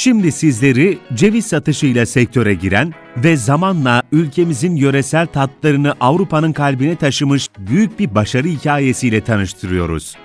Şimdi sizleri ceviz satışıyla sektöre giren ve zamanla ülkemizin yöresel tatlarını Avrupa'nın kalbine taşımış büyük bir başarı hikayesiyle tanıştırıyoruz.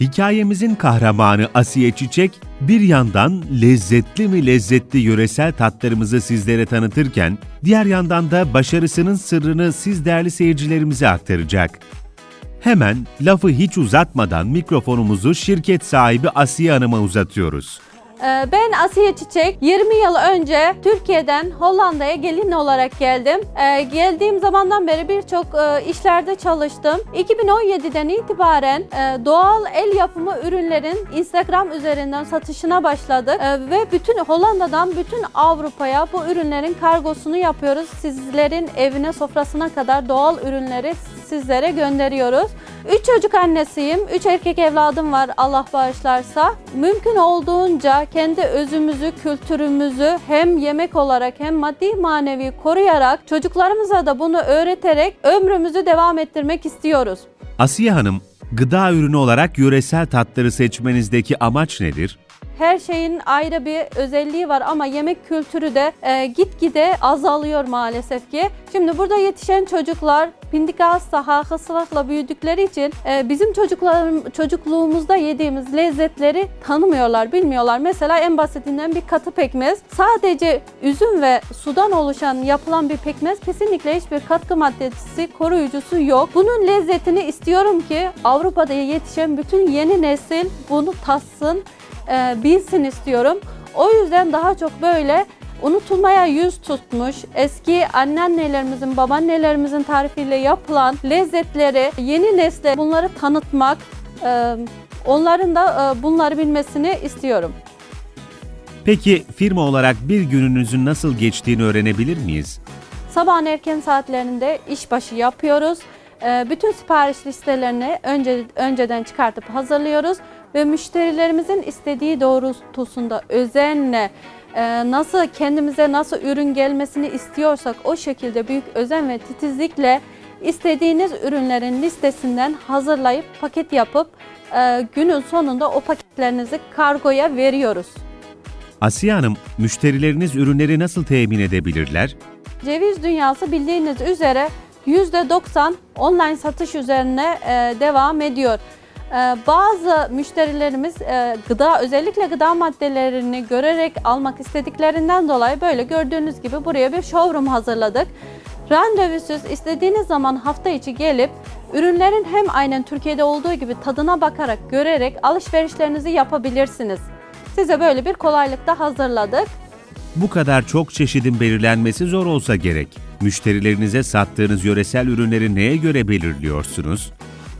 Hikayemizin kahramanı Asiye Çiçek, bir yandan lezzetli mi lezzetli yöresel tatlarımızı sizlere tanıtırken, diğer yandan da başarısının sırrını siz değerli seyircilerimize aktaracak. Hemen lafı hiç uzatmadan mikrofonumuzu şirket sahibi Asiye Hanım'a uzatıyoruz. Ee, Ben Asiye Çiçek. 20 yıl önce Türkiye'den Hollanda'ya gelin olarak geldim. Ee, Geldiğim zamandan beri birçok e, işlerde çalıştım. 2017'den itibaren e, doğal el yapımı ürünlerin Instagram üzerinden satışına başladık. Ee, Ve bütün Hollanda'dan bütün Avrupa'ya bu ürünlerin kargosunu yapıyoruz. Sizlerin evine sofrasına kadar doğal ürünleri sizlere gönderiyoruz. Üç çocuk annesiyim. Üç erkek evladım var Allah bağışlarsa. Mümkün olduğunca kendi özümüzü, kültürümüzü hem yemek olarak hem maddi manevi koruyarak çocuklarımıza da bunu öğreterek ömrümüzü devam ettirmek istiyoruz. Asiye Hanım, gıda ürünü olarak yöresel tatları seçmenizdeki amaç nedir? Her şeyin ayrı bir özelliği var ama yemek kültürü de e, gitgide azalıyor maalesef ki. Şimdi burada yetişen çocuklar pindik saha hastalıkla büyüdükleri için e, bizim çocuklarım çocukluğumuzda yediğimiz lezzetleri tanımıyorlar, bilmiyorlar. Mesela en basitinden bir katı pekmez. Sadece üzüm ve sudan oluşan yapılan bir pekmez kesinlikle hiçbir katkı maddesi, koruyucusu yok. Bunun lezzetini istiyorum ki Avrupa'da yetişen bütün yeni nesil bunu tatsın, e, bilsin istiyorum. O yüzden daha çok böyle unutulmaya yüz tutmuş eski anneannelerimizin, babaannelerimizin tarifiyle yapılan lezzetleri yeni nesle bunları tanıtmak, e, onların da e, bunları bilmesini istiyorum. Peki firma olarak bir gününüzün nasıl geçtiğini öğrenebilir miyiz? Sabahın erken saatlerinde işbaşı yapıyoruz. Ee, Bütün sipariş listelerini önce önceden çıkartıp hazırlıyoruz ve müşterilerimizin istediği doğrultusunda özenle e, nasıl kendimize nasıl ürün gelmesini istiyorsak o şekilde büyük özen ve titizlikle istediğiniz ürünlerin listesinden hazırlayıp paket yapıp e, günün sonunda o paketlerinizi kargoya veriyoruz. Asiye Hanım, müşterileriniz ürünleri nasıl temin edebilirler? Ceviz dünyası bildiğiniz üzere %90 online satış üzerine e, devam ediyor. E, bazı müşterilerimiz e, gıda özellikle gıda maddelerini görerek almak istediklerinden dolayı böyle gördüğünüz gibi buraya bir showroom hazırladık. Randevusuz istediğiniz zaman hafta içi gelip ürünlerin hem aynen Türkiye'de olduğu gibi tadına bakarak görerek alışverişlerinizi yapabilirsiniz. Size böyle bir kolaylık da hazırladık. Bu kadar çok çeşidin belirlenmesi zor olsa gerek. Müşterilerinize sattığınız yöresel ürünleri neye göre belirliyorsunuz?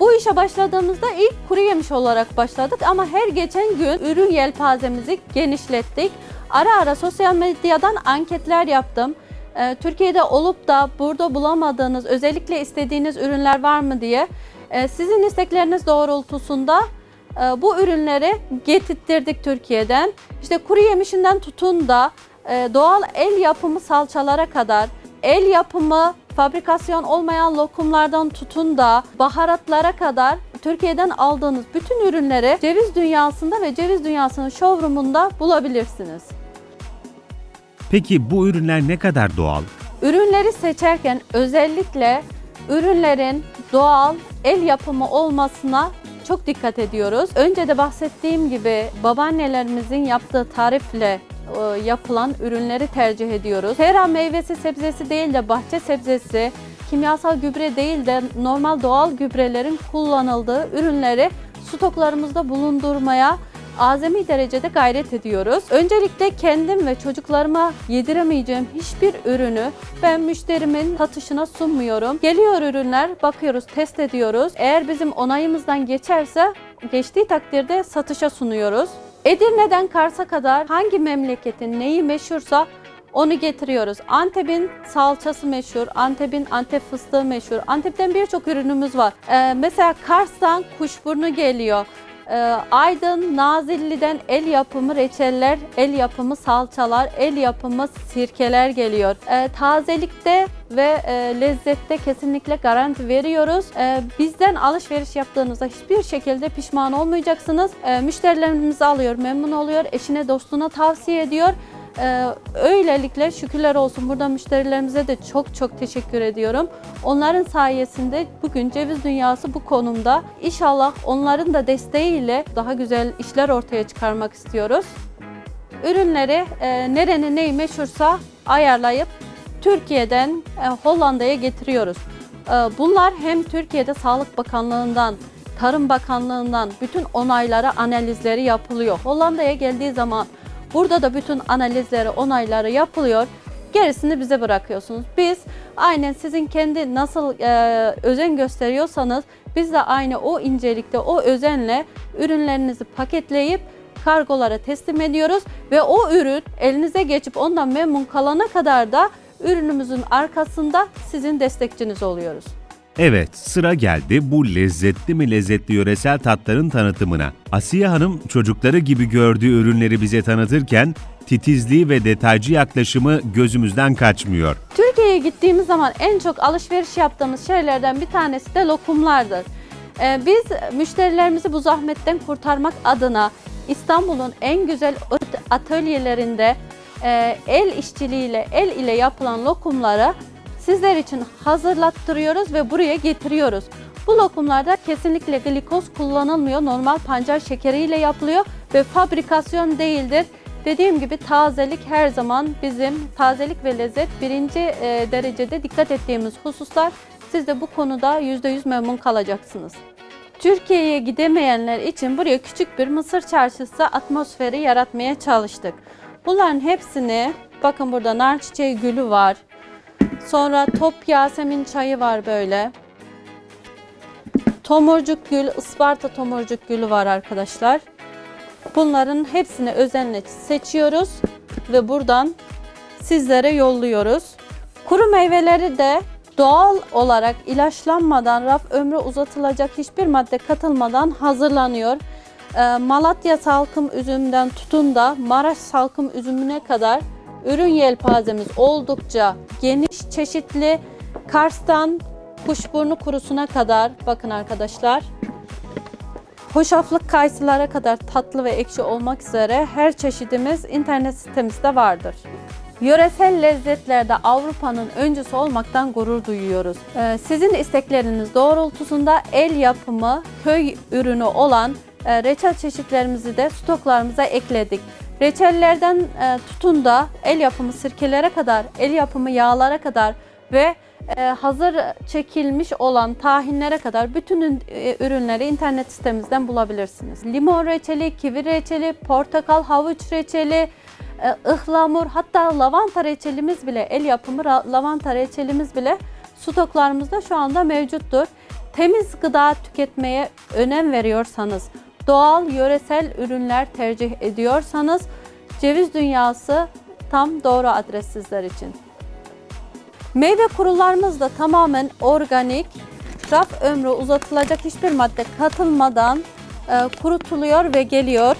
Bu işe başladığımızda ilk kuru yemiş olarak başladık ama her geçen gün ürün yelpazemizi genişlettik. Ara ara sosyal medyadan anketler yaptım. Ee, Türkiye'de olup da burada bulamadığınız, özellikle istediğiniz ürünler var mı diye. Ee, sizin istekleriniz doğrultusunda e, bu ürünleri getirttirdik Türkiye'den. İşte kuru yemişinden tutun da e, doğal el yapımı salçalara kadar, el yapımı fabrikasyon olmayan lokumlardan tutun da baharatlara kadar Türkiye'den aldığınız bütün ürünleri ceviz dünyasında ve ceviz dünyasının showroomunda bulabilirsiniz. Peki bu ürünler ne kadar doğal? Ürünleri seçerken özellikle ürünlerin doğal el yapımı olmasına çok dikkat ediyoruz. Önce de bahsettiğim gibi babaannelerimizin yaptığı tarifle yapılan ürünleri tercih ediyoruz. Tera meyvesi sebzesi değil de bahçe sebzesi, kimyasal gübre değil de normal doğal gübrelerin kullanıldığı ürünleri stoklarımızda bulundurmaya azami derecede gayret ediyoruz. Öncelikle kendim ve çocuklarıma yediremeyeceğim hiçbir ürünü ben müşterimin satışına sunmuyorum. Geliyor ürünler, bakıyoruz, test ediyoruz. Eğer bizim onayımızdan geçerse geçtiği takdirde satışa sunuyoruz. Edirne'den Kars'a kadar hangi memleketin neyi meşhursa onu getiriyoruz. Antep'in salçası meşhur, Antep'in Antep fıstığı meşhur. Antep'ten birçok ürünümüz var. Ee, mesela Kars'tan kuşburnu geliyor. Ee, Aydın, Nazilli'den el yapımı reçeller, el yapımı salçalar, el yapımı sirkeler geliyor. Ee, tazelikte ve e, lezzette kesinlikle garanti veriyoruz. Ee, bizden alışveriş yaptığınızda hiçbir şekilde pişman olmayacaksınız. Ee, müşterilerimiz alıyor, memnun oluyor, eşine dostuna tavsiye ediyor. Ee, öylelikle şükürler olsun burada müşterilerimize de çok çok teşekkür ediyorum. Onların sayesinde bugün ceviz dünyası bu konumda. İnşallah onların da desteğiyle daha güzel işler ortaya çıkarmak istiyoruz. Ürünleri e, nerenin neyi meşhursa ayarlayıp Türkiye'den e, Hollanda'ya getiriyoruz. E, bunlar hem Türkiye'de Sağlık Bakanlığı'ndan, Tarım Bakanlığı'ndan bütün onayları, analizleri yapılıyor. Hollanda'ya geldiği zaman burada da bütün analizleri, onayları yapılıyor. Gerisini bize bırakıyorsunuz. Biz aynen sizin kendi nasıl e, özen gösteriyorsanız biz de aynı o incelikte, o özenle ürünlerinizi paketleyip kargolara teslim ediyoruz ve o ürün elinize geçip ondan memnun kalana kadar da ürünümüzün arkasında sizin destekçiniz oluyoruz. Evet, sıra geldi bu lezzetli mi lezzetli yöresel tatların tanıtımına. Asiye Hanım çocukları gibi gördüğü ürünleri bize tanıtırken titizliği ve detaycı yaklaşımı gözümüzden kaçmıyor. Türkiye'ye gittiğimiz zaman en çok alışveriş yaptığımız şeylerden bir tanesi de lokumlardır. Ee, biz müşterilerimizi bu zahmetten kurtarmak adına İstanbul'un en güzel at- atölyelerinde e, el işçiliğiyle, el ile yapılan lokumları sizler için hazırlattırıyoruz ve buraya getiriyoruz. Bu lokumlarda kesinlikle glikoz kullanılmıyor. Normal pancar şekeriyle yapılıyor ve fabrikasyon değildir. Dediğim gibi tazelik her zaman bizim tazelik ve lezzet birinci e, derecede dikkat ettiğimiz hususlar. Siz de bu konuda %100 memnun kalacaksınız. Türkiye'ye gidemeyenler için buraya küçük bir Mısır çarşısı atmosferi yaratmaya çalıştık. Bunların hepsini bakın burada nar çiçeği gülü var. Sonra top yasemin çayı var böyle. Tomurcuk gül, Isparta tomurcuk gülü var arkadaşlar. Bunların hepsini özenle seçiyoruz ve buradan sizlere yolluyoruz. Kuru meyveleri de doğal olarak ilaçlanmadan, raf ömrü uzatılacak hiçbir madde katılmadan hazırlanıyor. Ee, Malatya salkım üzümünden tutun da Maraş salkım üzümüne kadar ürün yelpazemiz oldukça geniş, çeşitli. Kars'tan kuşburnu kurusuna kadar bakın arkadaşlar. Hoşaflık kayısılara kadar tatlı ve ekşi olmak üzere her çeşidimiz internet sitemizde vardır. Yöresel lezzetlerde Avrupa'nın öncüsü olmaktan gurur duyuyoruz. Ee, Sizin istekleriniz doğrultusunda el yapımı köy ürünü olan e, reçel çeşitlerimizi de stoklarımıza ekledik. Reçellerden e, tutun da el yapımı sirkelere kadar, el yapımı yağlara kadar ve e, hazır çekilmiş olan tahinlere kadar bütün ün- e, ürünleri internet sitemizden bulabilirsiniz. Limon reçeli, kivi reçeli, portakal, havuç reçeli, e, ıhlamur hatta lavanta reçelimiz bile el yapımı lavanta reçelimiz bile stoklarımızda şu anda mevcuttur. Temiz gıda tüketmeye önem veriyorsanız, doğal yöresel ürünler tercih ediyorsanız ceviz dünyası tam doğru adres sizler için. Meyve kurularımız da tamamen organik, raf ömrü uzatılacak hiçbir madde katılmadan e, kurutuluyor ve geliyor.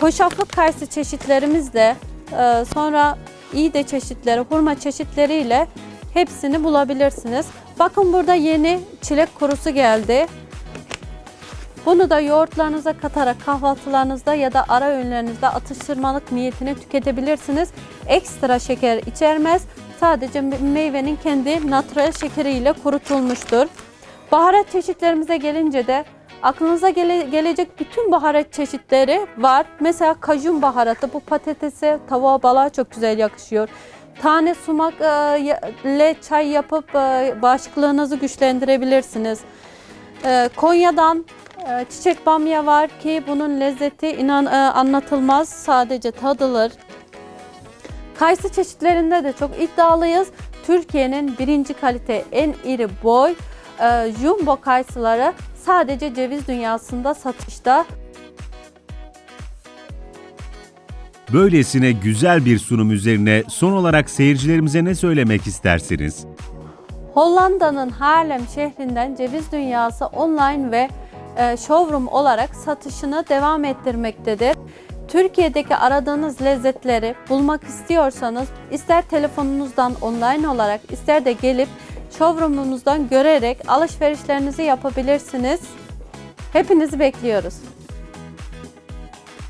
Hoşaflık kayısı çeşitlerimiz de e, sonra iğde çeşitleri, hurma çeşitleriyle hepsini bulabilirsiniz. Bakın burada yeni çilek kurusu geldi. Bunu da yoğurtlarınıza katarak kahvaltılarınızda ya da ara öğünlerinizde atıştırmalık niyetine tüketebilirsiniz. Ekstra şeker içermez. Sadece me- meyvenin kendi natürel şekeriyle kurutulmuştur. Baharat çeşitlerimize gelince de aklınıza gele- gelecek bütün baharat çeşitleri var. Mesela kajun baharatı bu patatese, tavuğa, balığa çok güzel yakışıyor. Tane sumak e, ile çay yapıp e, bağışıklığınızı güçlendirebilirsiniz. Ee, Konya'dan e, çiçek bamya var ki bunun lezzeti inan e, anlatılmaz sadece tadılır. Kayısı çeşitlerinde de çok iddialıyız. Türkiye'nin birinci kalite en iri boy e, jumbo kayısıları sadece ceviz dünyasında satışta. Böylesine güzel bir sunum üzerine son olarak seyircilerimize ne söylemek istersiniz? Hollanda'nın Haarlem şehrinden Ceviz Dünyası online ve showroom olarak satışını devam ettirmektedir. Türkiye'deki aradığınız lezzetleri bulmak istiyorsanız ister telefonunuzdan online olarak ister de gelip showroomumuzdan görerek alışverişlerinizi yapabilirsiniz. Hepinizi bekliyoruz.